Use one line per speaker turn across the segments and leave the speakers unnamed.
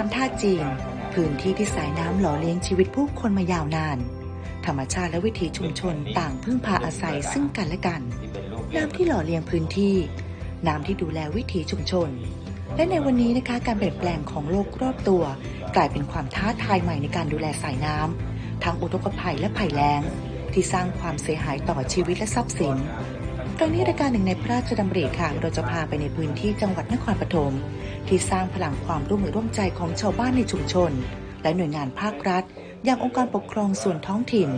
น้ำท่าจีน พื้นที่ที่สายน้ำหล่อเลี้ยงชีวิตผู้คนมายาวนาน ธรรมชาติและวิถีชุมชนต่างพึ่งพาอาศัยซึ่งกันและกัน น้ำที่หล่อเลี้ยงพื้นที่ น้ำที่ดูแลวิถีชุมชน และในวันนี้นะคะการเปลี่ยนแปลงของโลกรอบตัว กลายเป็นความท้าทายใหม่ในการดูแลสายน้ำทั้งอุทกภัยและภัยแล้ง ที่สร้างความเสียหายต่อชีวิตและทรัพย์สิน ครั้งนี้รายการหนึ่งในพระราชดำริค่ะเราจะพาไปในพื้นที่จังหวัดนครปฐมที่สร้างพลังความร่วมมือร่วมใจของชาวบ้านในชุมชน และหน่วยงานภาครัฐ อย่างองค์การปกครองส่วนท้องถิ่น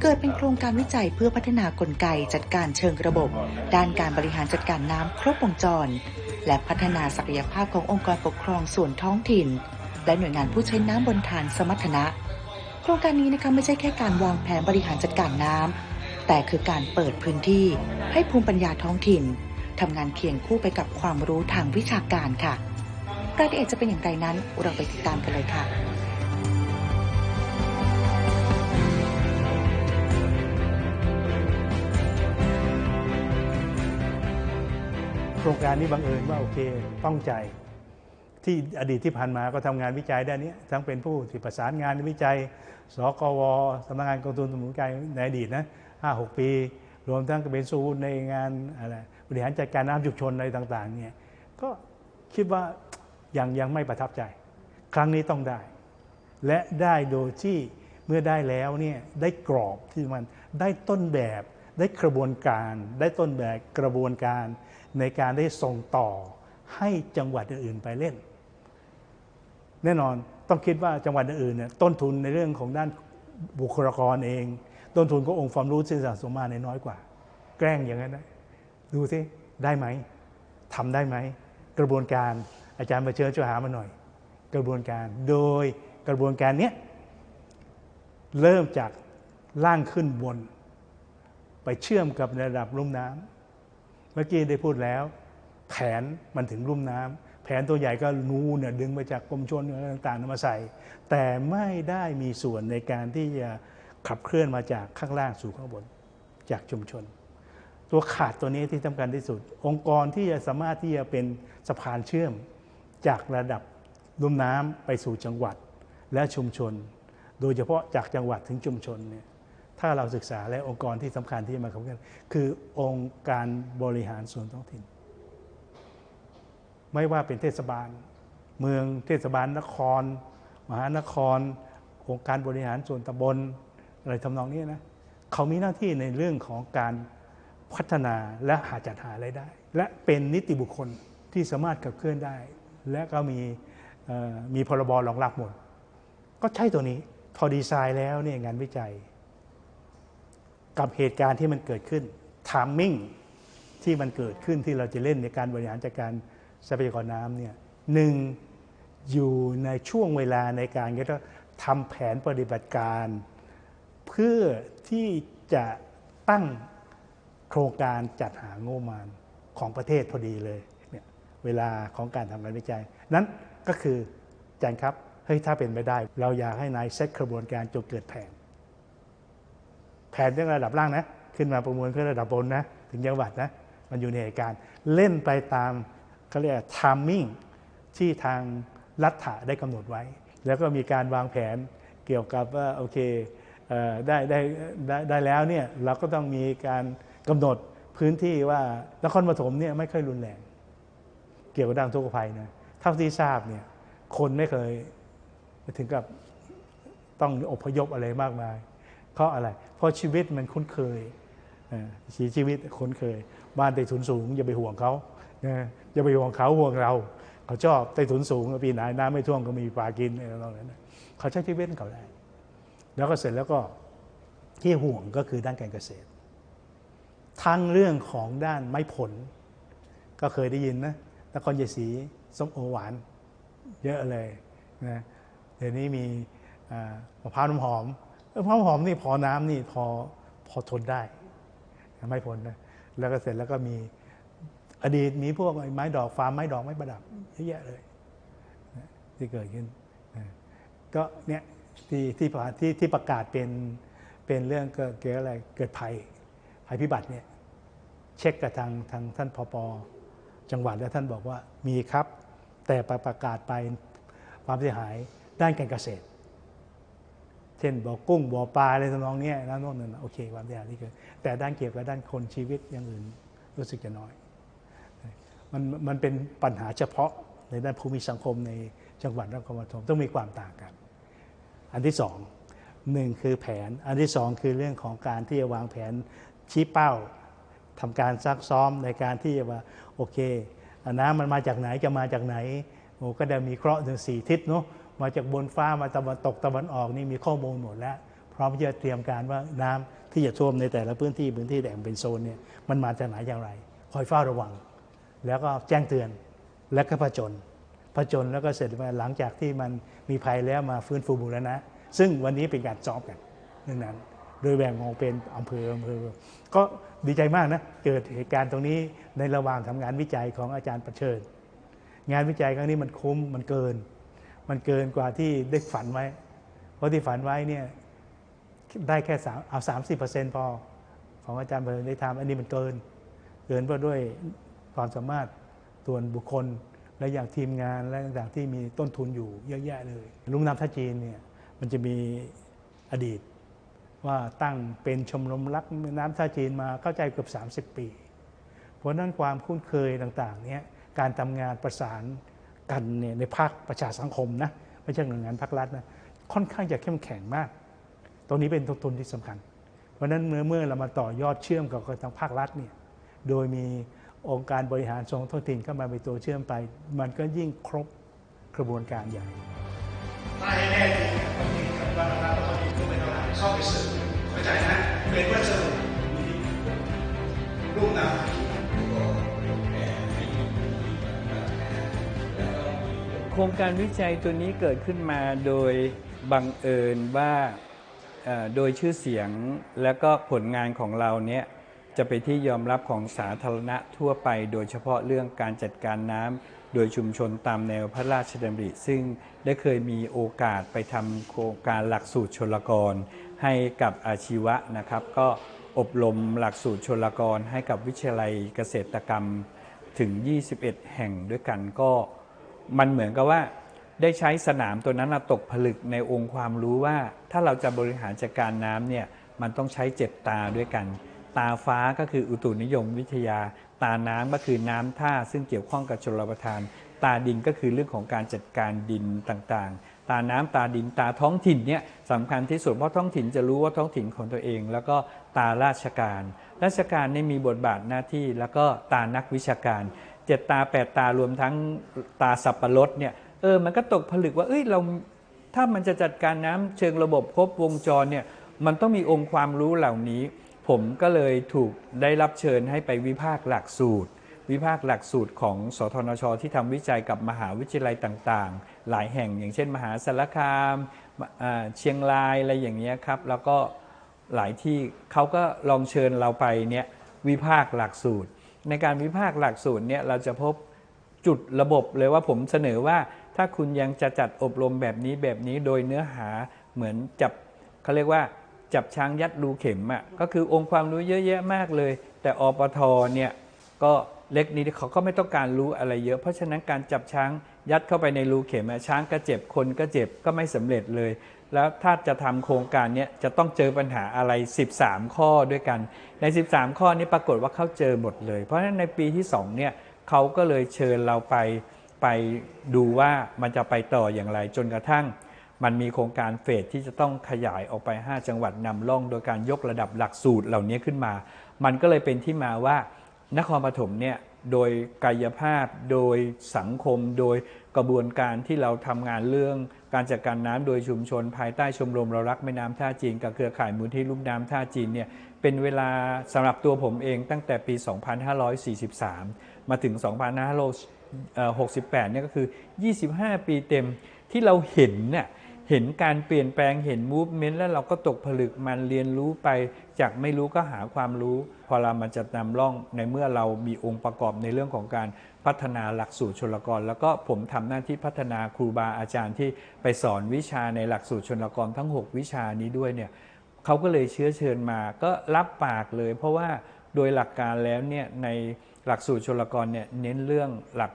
เกิดเป็นโครงการวิจัยเพื่อพัฒนากลไกจัดการเชิงระบบ ด้านการบริหารจัดการน้ำครบวงจร และพัฒนาศักยภาพขององค์กรปกครองส่วนท้องถิ่น และหน่วยงานผู้ใช้น้ำบนฐานสมรรถนะ โครงการนี้นะคะไม่ใช่แค่การวางแผนบริหารจัดการน้ำ แต่คือการเปิดพื้นที่ให้ภูมิปัญญาท้องถิ่นทำงานเคียงคู่ไปกับความรู้ทางวิชาการค่ะรายละเอียดจะเป็นอย่างไรนั้นเราไปติดตามกันเลยค่ะ
โครงการนี้บังเอิญว่าโอเคต้องใจ ที่อดีตที่ผ่านมาก็ทำงานวิจัยด้านนี้ทั้งเป็นผู้ที่ประสานงานวิจัย สกวสำนักงานกองทุนสมุนไพรในอดีตนะ ห้าหกปี รวมทั้งเป็นสูนในงานอะไรบริหารจัดการน้ำชุมชนอะไรต่างๆเนี่ยก็คิดว่ายังยังไม่ประทับใจ ครั้งนี้ต้องได้ และได้โดยที่เมื่อได้แล้วเนี่ยได้กรอบที่มันได้ต้นแบบได้กระบวนการ ได้ต้นแบบกระบวนการในการได้ส่งต่อให้จังหวัดอื่นๆไปเล่น แน่นอนต้องคิดว่าจังหวัดอื่นเนี่ยต้นทุนในเรื่องของด้านบุคลากรเอง ต้นทุนก็องค์ความรู้ที่สะสมมาในน้อยกว่า แกล้งอย่างนั้นนะดูสิได้ไหมทำได้ไหม กระบวนการอาจารย์มาเชิญช่วยหามาหน่อย กระบวนการโดยกระบวนการเนี้ยเริ่มจากล่างขึ้นบน ไปเชื่อมกับระดับลุ่มน้ำเมื่อกี้ได้พูดแล้ว แผนมันถึงลุ่มน้ำแผนตัวใหญ่ก็นูนเนี่ยดึงมาจากกรมชนต่างๆมาใส่ แต่ไม่ได้มีส่วนในการที่จะ ขับเคลื่อนมาจากข้างล่างสู่ข้างบนจากชุมชน ตัวขาดตัวนี้ที่สำคัญที่สุด องค์กรที่จะสามารถที่จะเป็นสะพานเชื่อม จากระดับลุ่มน้ำไปสู่จังหวัดและชุมชน โดยเฉพาะจากจังหวัดถึงชุมชนเนี่ยถ้าเราศึกษาและองค์กรที่สำคัญที่มาขับเข้ากันคือองค์การบริหารส่วนท้องถิ่น ไม่ว่าเป็นเทศบาล เมืองเทศบาลนคร มหานคร องค์การบริหารส่วนตำบล อะไรทำนองนี้นะเขามีหน้าที่ในเรื่องของการพัฒนาและหาจัดหารายได้ และเป็นนิติบุคคลที่สามารถขับเคลื่อนได้ และก็มีมีพรบรองรับหมด ก็ใช่ตัวนี้พอดีไซน์แล้วเนี่ยงานวิจัย กับเหตุการณ์ที่มันเกิดขึ้นทามมิ่งที่มันเกิดขึ้นที่เราจะเล่นในการบริหารจัดการทรัพยากรน้ำเนี่ยหนึ่งอยู่ในช่วงเวลาในการก็ทำแผนปฏิบัติการ เพื่อที่จะตั้งโครงการจัดหางบประมาณของประเทศพอดีเลยเนี่ยเวลาของการทำงานวิจัย นั้นก็คืออาจารย์ครับเฮ้ยถ้าเป็นไปได้ เราอยากให้นายเซตกระบวนการจนเกิดแผน แผนตั้งระดับล่างนะ ขึ้นมาประมวลขึ้นระดับบนนะ ถึงจังหวัดนะ มันอยู่ในเหตุการณ์เล่นไปตามเขาเรียกทามมิ่งที่ทางรัฐะได้กำหนดไว้ แล้วก็มีการวางแผนเกี่ยวกับว่าโอเค ได้ได้ได้ได้แล้วเนี่ยเราก็ต้องมีการกำหนดพื้นที่ว่านครปฐมเนี่ยไม่ค่อยรุนแรง เกี่ยวกับด้านทุกภัยนะเท่าที่ทราบเนี่ยคนไม่เคยถึงกับต้องอพยพอะไรมากมาย เพราะอะไร เพราะชีวิตมันคุ้นเคยชีชีวิตคุ้นเคย บ้านใต้ถุนสูงอย่าไปห่วงเขานะจะไปห่วงเขาห่วงเรา เขาชอบใต้ถุนสูงปีไหนน้ำไม่ท่วมก็มีปลากินอะไรต่างๆเขาใช้ชีวิตเขาได้ แล้วก็เสร็จแล้วก็ที่ห่วงก็คือด้านการเกษตร ทั้งเรื่องของด้านไม้ผล ก็เคยได้ยินนะนครชัยศรีส้มโอหวาน เยอะเลยนะเดี๋ยวนี้มีมะพร้าวน้ำหอมมะพร้าวน้ำหอมนี่พอน้ำนี่พอพอทนได้ไม่พ้นะแล้วก็เสร็จแล้วก็มีอดีตมีพวกไม้ดอกฟาร์มไม้ดอกไม้ประดับเยอะแยะเลยที่เกิดขึ้นก็เนี่ย ที่ที่ประที่ที่ประกาศเป็นเป็นเรื่องเกิดเกิดอะไรเกิดภัยภัยพิบัติเนี่ยเช็คกับทางทางท่านพปจังหวัดแล้วท่านบอกว่ามีครับ แต่ประกาศไปความเสียหายด้านการเกษตร เช่นบ่อกุ้งบ่อปลาอะไรทำนองนี้นะโน่นนั่นโอเคความเสียหายที่เกิดแต่ด้านเกี่ยวกับด้านคนชีวิตอย่างอื่นรู้สึกจะน้อยมันมันเป็นปัญหาเฉพาะในด้านภูมิสังคมในจังหวัดนครปฐมต้องมีความต่างกัน อันที่สองหนึ่งคือแผน อันที่สองคือเรื่องของการที่จะวางแผนชี้เป้าทำการซักซ้อมในการที่จะว่าโอเคน้ำมันมาจากไหนจะมาจากไหนโอ้ก็จะมีเคราะห์ถึงสี่ทิศเนาะมาจากบนฟ้ามาตะวันตกตะวันออกนี่มีข้อมูลหมดแล้ว พร้อมที่จะเตรียมการว่าน้ำที่จะท่วมในแต่ละพื้นที่พื้นที่แบ่งเป็นโซนเนี่ยมันมาจากไหนอย่างไร คอยเฝ้าระวัง แล้วก็แจ้งเตือนแล้วก็ผจญ ผจญแล้วก็เสร็จมาหลังจากที่มันมีภัยแล้วมาฟื้นฟูบูรณะ ซึ่งวันนี้เป็นการซ้อมกันเรื่องนั้น โดยแบ่งออกเป็นอำเภออำเภอ ก็ดีใจมากนะเกิดเหตุการณ์ตรงนี้ในระหว่างทำงานวิจัยของอาจารย์ประเชิญ งานวิจัยครั้งนี้มันคุ้มมันเกิน มันเกินกว่าที่ได้ฝันไว้ เพราะที่ฝันไว้เนี่ยได้แค่สามเอาสามสิบเปอร์เซ็นต์พอของอาจารย์ประเชิญได้ทำอันนี้มันเกิน เกินเพราะด้วยความสามารถส่วนบุคคล และอย่างทีมงานและต่างๆที่มีต้นทุนอยู่เยอะแยะเลยลุ่มน้ำท่าจีนเนี่ยมันจะมีอดีตว่าตั้งเป็นชมรมรักน้ำท่าจีนมาเข้าใจเกือบ 30 ปี เพราะนั้นความคุ้นเคยต่างๆเนี่ยการทำงานประสานกันเนี่ยในภาคประชาสังคมนะไม่ใช่หน่วยงานภาครัฐนะค่อนข้างจะเข้มแข็งมาก ตรงนี้เป็นต้นทุนที่สำคัญ เพราะฉะนั้นเมื่อเมื่อเรามาต่อยอดเชื่อมกับทางภาครัฐเนี่ยโดยมี องค์การบริหารส่วนท้องถิ่นเข้ามาเป็นตัวเชื่อมไป มันก็ยิ่งครบกระบวนการใหญ่
ถ้าให้แน่จริงเนี่ยต้องมีการบ้านเราต้องมีผู้เป็นเจ้าหน้าที่เข้าไปสืบเข้าใจนะเป็นว่าสืบลูกน้ำ
โครงการวิจัยตัวนี้เกิดขึ้นมาโดยบังเอิญว่าโดยชื่อเสียงและก็ผลงานของเราเนี่ย จะเป็นที่ยอมรับของสาธารณะทั่วไป โดยเฉพาะเรื่องการจัดการน้ำโดยชุมชนตามแนวพระราชดำริ ซึ่งได้เคยมีโอกาสไปทำโครงการหลักสูตรชลกร ให้กับอาชีวะนะครับ ก็อบรมหลักสูตรชลกร ให้กับวิทยาลัยเกษตรกรรมถึง 21 แห่งด้วยกันก็มันเหมือนกับว่าได้ใช้สนามตัวนั้นตกผลึกในองค์ความรู้ว่า ถ้าเราจะบริหารจัดการน้ำเนี่ยมันต้องใช้เจ็ดตาด้วยกัน ตาฟ้าก็คืออุตุนิยมวิทยา ตาน้ำก็คือน้ำท่า ซึ่งเกี่ยวข้องกับชลประทาน ตาดินก็คือเรื่องของการจัดการดินต่างๆ ตาน้ำตาดินตาท้องถิ่นเนี่ยสำคัญที่สุดเพราะท้องถิ่นจะรู้ว่าท้องถิ่นของตัวเอง แล้วก็ตาราชการ ราชการนี่มีบทบาทหน้าที่แล้วก็ตานักวิชาการเจ็ดตาแปดตารวมทั้งตาสับปะรดเนี่ยเออมันก็ตกผลึกว่าเอ้ยเราถ้ามันจะจัดการน้ำเชิงระบบครบวงจรเนี่ยมันต้องมีองค์ความรู้เหล่านี้ ผมก็เลยถูกได้รับเชิญให้ไปวิพากษ์หลักสูตร วิพากษ์หลักสูตรของสทนช ที่ทำวิจัยกับมหาวิทยาลัยต่างๆ หลายแห่งอย่างเช่น มหาสารคามเชียงรายอะไรอย่างเงี้ครับ แล้วก็หลายที่เขาก็ลองเชิญเราไปเนี่ยวิพากษ์หลักสูตร ในการวิพากษ์หลักสูตรเนี่ยเราจะพบจุดระบบเลยว่าผมเสนอว่าถ้าคุณยังจะจัดอบรมแบบนี้แบบนี้โดยเนื้อหาเหมือนจับเขาเรียกว่า จับช้างยัดรูเข็มอะ่ะก็คือองค์ความรู้เยอะแยะมากเลย แต่อปทเนี่ยก็เล็กนี้เขาก็ไม่ต้องการรู้อะไรเยอะ เพราะฉะนั้นการจับช้างยัดเข้าไปในรูเข็มอะช้างก็เจ็บคนก็เจ็บก็ไม่สำเร็จเลย แล้วถ้าจะทำโครงการเนี้ยจะต้องเจอปัญหาอะไร 13 ข้อด้วยกัน ใน 13 ข้อนี้ปรากฏว่าเขาเจอหมดเลย เพราะฉะนั้นในปีที่2เนี่ยเขาก็เลยเชิญเราไปไปดูว่ามันจะไปต่ออย่างไรจนกระทั่ง มันมีโครงการเฟสที่จะต้องขยายออกไป 5 จังหวัดนำร่อง โดยการยกระดับหลักสูตรเหล่านี้ขึ้นมา มันก็เลยเป็นที่มาว่านครปฐมเนี่ยโดยกายภาพ โดยสังคม โดยกระบวนการที่เราทำงานเรื่อง การจัดการน้ำโดยชุมชน ภายใต้ชมรมเรารักแม่น้ำท่าจีน กับเครือข่ายมูลที่ลุ่มน้ำท่าจีนเนี่ยเป็นเวลาสำหรับตัวผมเองตั้งแต่ปี 2543 มาถึง 2568เนี่ยก็คือ 25 ปีเต็มที่เราเห็นเนี่ย เห็นการเปลี่ยนแปลงเห็นมูฟเมนต์แล้วเราก็ตกผลึกมันเรียนรู้ไป จากไม่รู้ก็หาความรู้ พอเรามันจะนำร่องในเมื่อเรามีองค์ประกอบในเรื่องของการพัฒนาหลักสูตรชนลกร แล้วก็ผมทำหน้าที่พัฒนาครูบาอาจารย์ที่ไปสอนวิชาในหลักสูตรชนลกรทั้ง 6 วิชานี้ด้วยเนี่ยเขาก็เลยเชื้อเชิญมาก็รับปากเลย เพราะว่าโดยหลักการแล้วเนี่ยในหลักสูตรชนลกรเนี่ยเน้นเรื่องหลัก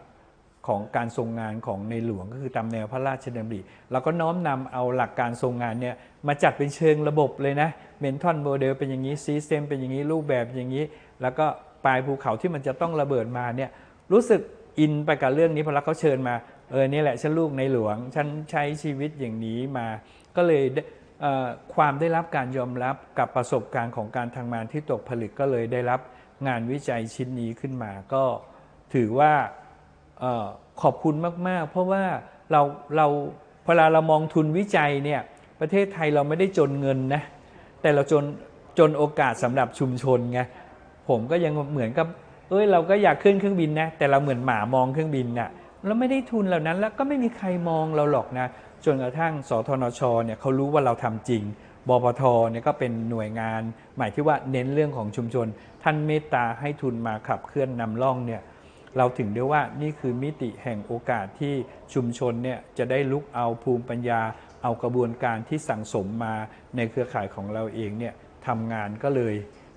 ของการทรงงานของในหลวงก็คือตามแนวพระราชดำริเราก็น้อมนำเอาหลักการทรงงานเนี่ยมาจัดเป็นเชิงระบบเลยนะเมนทอนโมเดลเป็นอย่างนี้ซีสเต็มเป็นอย่างนี้รูปแบบอย่างนี้ แล้วก็ปลายภูเขาที่มันจะต้องระเบิดมาเนี่ยรู้สึกอินไปกับเรื่องนี้พอแล้วเขาเชิญมาเออนี่แหละฉันลูกในหลวง ฉันใช้ชีวิตอย่างนี้มา ก็เลยเความได้รับการยอมรับกับประสบการณ์ของการทำงานที่ตกผลึกก็เลยได้รับงานวิจัยชิ้นนี้ขึ้นมาก็ถือว่า ขอบคุณมาก ๆ เพราะว่าเราเราเวลาเรามองทุนวิจัยเนี่ยประเทศไทยเราไม่ได้จนเงินนะแต่เราจนจนโอกาสสำหรับชุมชนไงผมก็ยังเหมือนกับเอ้ยเราก็อยากขึ้นเครื่องบินนะแต่เราเหมือนหมามองเครื่องบินน่ะเราไม่ได้ทุนเหล่านั้น แล้วก็ไม่มีใครมองเราหรอกนะจนกระทั่งสทนชเนี่ยเขารู้ว่าเราทำจริงบปทเนี่ยก็เป็นหน่วยงาน หมายที่ว่าเน้นเรื่องของชุมชน ท่านเมตตาให้ทุนมาขับเคลื่อนนำร่องเนี่ย เราถึงได้ว่านี่คือมิติแห่งโอกาสที่ชุมชนเนี่ยจะได้ลุกเอาภูมิปัญญา เอากระบวนการที่สั่งสมมาในเครือข่ายของเราเองเนี่ยทำงานก็เลย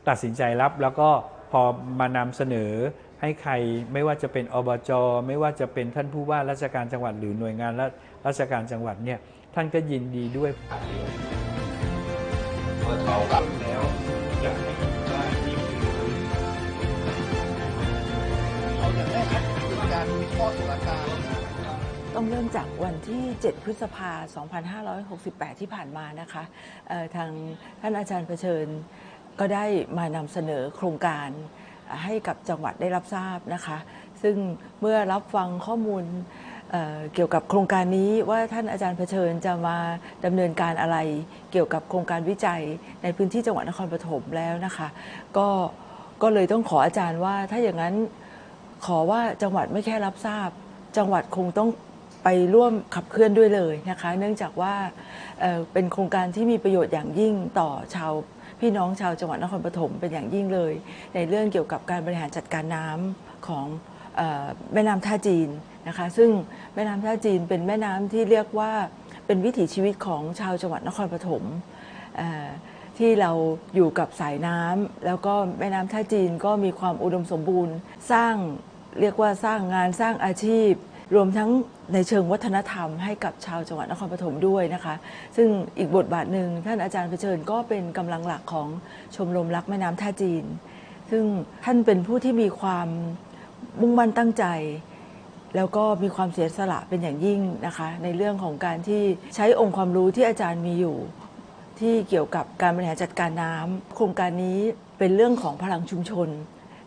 ตัดสินใจรับแล้วก็พอมานำเสนอให้ใครไม่ว่าจะเป็นอบจไม่ว่าจะเป็นท่านผู้ว่าราชการจังหวัดหรือหน่วยงานราราชการจังหวัดเนี่ยท่านก็ยินดีด้วย
เมื่อเขากลับแล้ว กา
รมีข้อตุลาการ
ต้องเริ่มจากวันที่ 7 พฤษภา 2568 ที่ผ่านมานะคะทางท่านอาจารย์เผชิญก็ได้มานำเสนอโครงการให้กับจังหวัดได้รับทราบนะคะ ซึ่งเมื่อรับฟังข้อมูลเเกี่ยวกับโครงการนี้ว่าท่านอาจารย์เผชิญจะมาดำเนินการอะไร เกี่ยวกับโครงการวิจัยในพื้นที่จังหวัดนครปฐมแล้วนะคะ ก็ก็เลยต้องขออาจารย์ว่าถ้าอย่างนั้น ขอว่าจังหวัดไม่แค่รับทราบ จังหวัดคงต้องไปร่วมขับเคลื่อนด้วยเลยนะคะ เนื่องจากว่าเเป็นโครงการที่มีประโยชน์อย่างยิ่งต่อชาวพี่น้องชาวจังหวัดนครปฐมเป็นอย่างยิ่งเลย ในเรื่องเกี่ยวกับการบริหารจัดการน้ำของออแม่น้ำท่าจีนนะคะ ซึ่งแม่น้ำท่าจีนเป็นแม่น้ำที่เรียกว่าเป็นวิถีชีวิตของชาวจังหวัดนครปฐมที่เราอยู่กับสายน้ำแล้วก็แม่น้ำท่าจีนก็มีความอุดมสมบูรณ์ สร้าง เรียกว่าสร้างงานสร้างอาชีพ รวมทั้งในเชิงวัฒนธรรมให้กับชาวจังหวัดนครปฐมด้วยนะคะ ซึ่งอีกบทบาทหนึ่งท่านอาจารย์เผชิญก็เป็นกำลังหลักของชมรมรักแม่น้ำท่าจีน ซึ่งท่านเป็นผู้ที่มีความมุ่งมั่นตั้งใจ แล้วก็มีความเสียสละเป็นอย่างยิ่งนะคะ ในเรื่องของการที่ใช้องค์ความรู้ที่อาจารย์มีอยู่ ที่เกี่ยวกับการบริหารจัดการน้ำโครงการนี้เป็นเรื่องของพลังชุมชน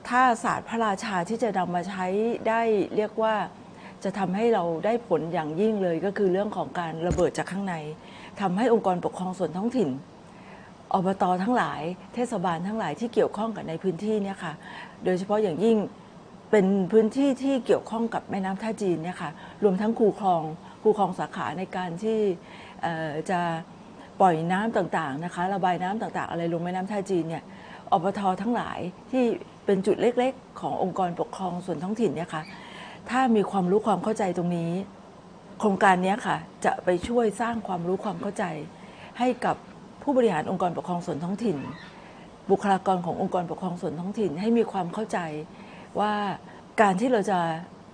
ถ้าศาสตร์พระราชาที่จะนำมาใช้ได้เรียกว่าจะทำให้เราได้ผลอย่างยิ่งเลยก็คือเรื่องของการระเบิดจากข้างในทำให้องค์กรปกครองส่วนท้องถิ่นอบตทั้งหลาย เทศบาลทั้งหลายที่เกี่ยวข้องกับในพื้นที่เนี่ยค่ะ โดยเฉพาะอย่างยิ่งเป็นพื้นที่ที่เกี่ยวข้องกับแม่น้ำท่าจีนเนี่ยค่ะ รวมทั้งคูคลองคูคลองสาขาในการที่จะปล่อยน้ำต่างๆนะคะ ระบายน้ำต่างๆ อะไรลงแม่น้ำท่าจีนเนี่ยอบททั้งหลายที่ เป็นจุดเล็กๆ ขององค์กรปกครองส่วนท้องถิ่นเนี่ยค่ะถ้ามีความรู้ความเข้าใจตรงนี้ โครงการนี้ค่ะ จะไปช่วยสร้างความรู้ความเข้าใจ ให้กับผู้บริหารองค์กรปกครองส่วนท้องถิ่น บุคลากรขององค์กรปกครองส่วนท้องถิ่น ให้มีความเข้าใจว่าการที่เราจะ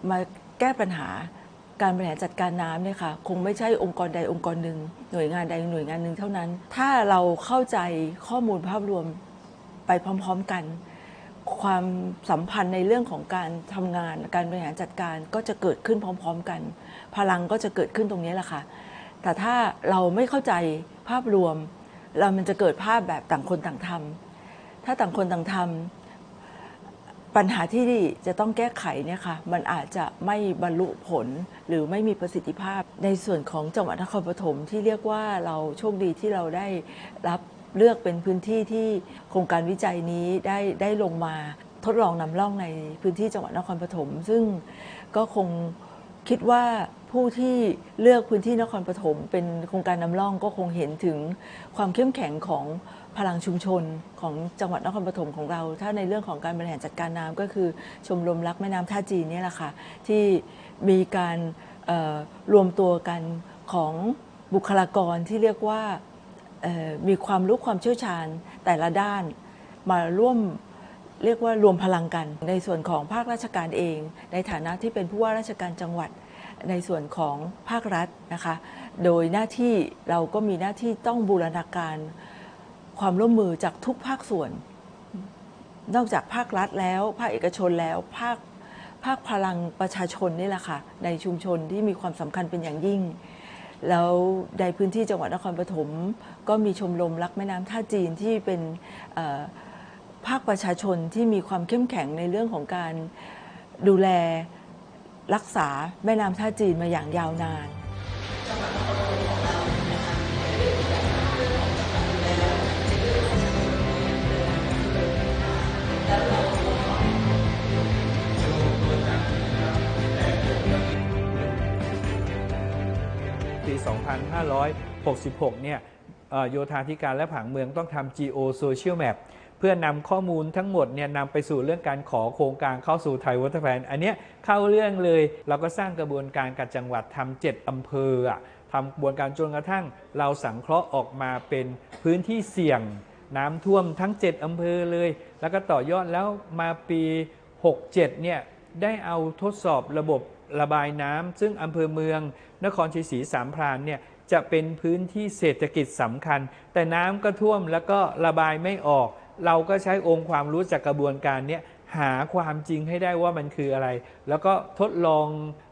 มาแก้ปัญหาการบริหารจัดการน้ำเนี่ยค่ะคงไม่ใช่องค์กรใดองค์กรหนึ่งหน่วยงานใดหน่วยงานหนึ่งเท่านั้น ถ้าเราเข้าใจข้อมูลภาพรวมไปพร้อม ๆ กัน ความสัมพันธ์ในเรื่องของการทำงานการบริหารจัดการก็จะเกิดขึ้นพร้อม ๆ กัน พลังก็จะเกิดขึ้นตรงนี้แหละค่ะ แต่ถ้าเราไม่เข้าใจภาพรวม เรามันจะเกิดภาพแบบต่างคนต่างทำถ้าต่างคนต่างทำ ปัญหาที่จะต้องแก้ไขเนี่ยค่ะมันอาจจะไม่บรรลุผลหรือไม่มีประสิทธิภาพ ในส่วนของจังหวัดนครปฐมที่เรียกว่าเราโชคดีที่เราได้รับเลือกเป็นพื้นที่ที่โครงการวิจัยนี้ได้ได้ลงมาทดลองนำร่องในพื้นที่จังหวัดนครปฐมซึ่งก็คงคิดว่าผู้ที่เลือกพื้นที่นครปฐมเป็นโครงการนำร่องก็คงเห็นถึงความเข้มแข็งของ พลังชุมชนของจังหวัดนครปฐมของเรา ถ้าในเรื่องของการบริหารจัดการน้ำก็คือชมรมรักแม่น้ำท่าจีนนี่แหละค่ะที่มีการรวมตัวกันของบุคลากรที่เรียกว่ามีความรู้ความเชี่ยวชาญแต่ละด้านมาร่วมเรียกว่ารวมพลังกัน ในส่วนของภาคราชการเอง ในฐานะที่เป็นผู้ว่าราชการจังหวัดในส่วนของภาครัฐนะคะ โดยหน้าที่เราก็มีหน้าที่ต้องบูรณาการ ความร่วมมือจากทุกภาคส่วน นอกจากภาครัฐแล้ว ภาคเอกชนแล้วภาคภาคพลังประชาชนนี่แหละค่ะ ในชุมชนที่มีความสำคัญเป็นอย่างยิ่ง แล้วในพื้นที่จังหวัดนครปฐมก็มีชมรมรักแม่น้ำท่าจีนที่เป็นภาคประชาชนที่มีความเข้มแข็งในเรื่องของการดูแลรักษาแม่น้ำท่าจีนมาอย่างยาวนาน
2566 เนี่ยโยธาธิการและผังเมืองต้องทำ Geo Social Map เพื่อนำข้อมูลทั้งหมดเนี่ยนำไปสู่เรื่องการขอโครงการเข้าสู่ไทยวอเตอร์แพนอันเนี้ยเข้าเรื่องเลยเราก็สร้างกระบวนการกับจังหวัดทำเจ็ดอำเภออะทำกระบวนการจนกระทั่ง เราสังเคราะห์ออกมาเป็นพื้นที่เสี่ยงน้ำท่วมทั้ง 7 อำเภอเลย แล้วก็ต่อยอดแล้วมาปี 67 เนี่ยได้เอาทดสอบระบบระบายน้ำซึ่งอำเภอเมือง นครชัยศรีสามพรานเนี่ย จะเป็นพื้นที่เศรษฐกิจสำคัญ แต่น้ำก็ท่วมแล้วก็ระบายไม่ออก เราก็ใช้องค์ความรู้จากกระบวนการนี้หาความจริงให้ได้ว่ามันคืออะไร แล้วก็ทดลอง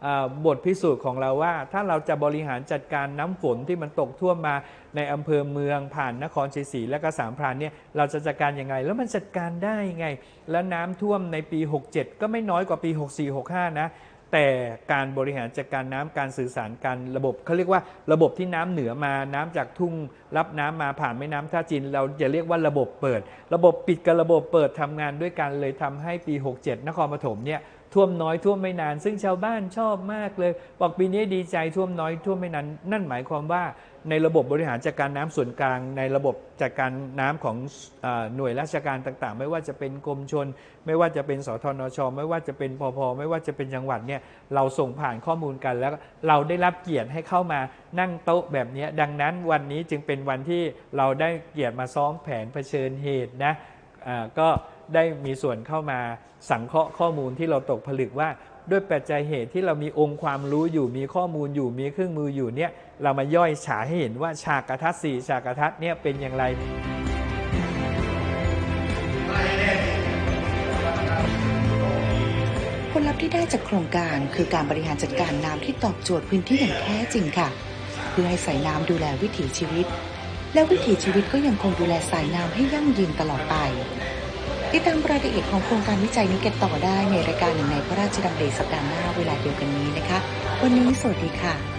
อบทพิสูจน์ของเราว่า ถ้าเราจะบริหารจัดการน้ำฝนที่มันตกท่วมมาในอำเภอเมืองผ่านนครชัยศรีและก็สามพรานเนี่ยเราจะจัดการยังไง แล้วมันจัดการได้ไง แล้วน้ำท่วมในปี 67 ก็ไม่น้อยกว่าปี 64-65 นะ แต่การบริหารจัดการน้ำการสื่อสารการระบบเขาเรียกว่าระบบที่น้ำเหนือมาน้ำจากทุ่ง รับน้ำมาผ่านแม่น้ำท่าจีน เราจะเรียกว่าระบบเปิด ระบบปิดกับระบบเปิดทำงานด้วยกันเลยทำให้ปี 67 นครปฐมเนี่ยท่วมน้อยท่วมไม่นาน ซึ่งชาวบ้านชอบมากเลย บอกปีนี้ดีใจท่วมน้อยท่วมไม่นานนั่นหมายความว่า ในระบบบริหารจัดการน้ำส่วนกลาง ในระบบจัดการน้ำของอหน่วยราชการต่างๆ ไม่ว่าจะเป็นกรมชน ไม่ว่าจะเป็นสทนช ไม่ว่าจะเป็นพพไม่ว่าจะเป็นจังหวัดเนี่ยเราส่งผ่านข้อมูลกันแล้วเราได้รับเกียรติให้เข้ามานั่งโต๊ะแบบนี้ดังนั้นวันนี้จึงเป็นวันที่เราได้เกียรติมาซ้อมแผนเผชิญเหตุนะอ่าก็ได้มีส่วนเข้ามาสังเคราะห์ข้อมูลที่เราตกผลึกว่า ด้วยปัจจัยเหตุที่เรามีองค์ความรู้อยู่มีข้อมูลอยู่มีเครื่องมืออยู่เนี่ยเรามาย่อยฉาให้เห็นว่าฉากกระทัดสี่ฉากกระทัดเนี่ยเป็นอย่างไร
ผลลัพธ์ที่ได้จากโครงการคือการบริหารจัดการน้ำที่ตอบโจทย์พื้นที่อย่างแท้จริงค่ะ เพื่อให้สายน้ำดูแลวิถีชีวิต และวิถีชีวิตก็ยังคงดูแลสายน้ำให้ยั่งยืนตลอดไป ติดตามรายละเอียดของโครงการวิจัยนี้กันต่อได้ในรายการหนึ่งในพระราชดำริสัปดาห์หน้าเวลาเดียวกันนี้นะคะ วันนี้สวัสดีค่ะ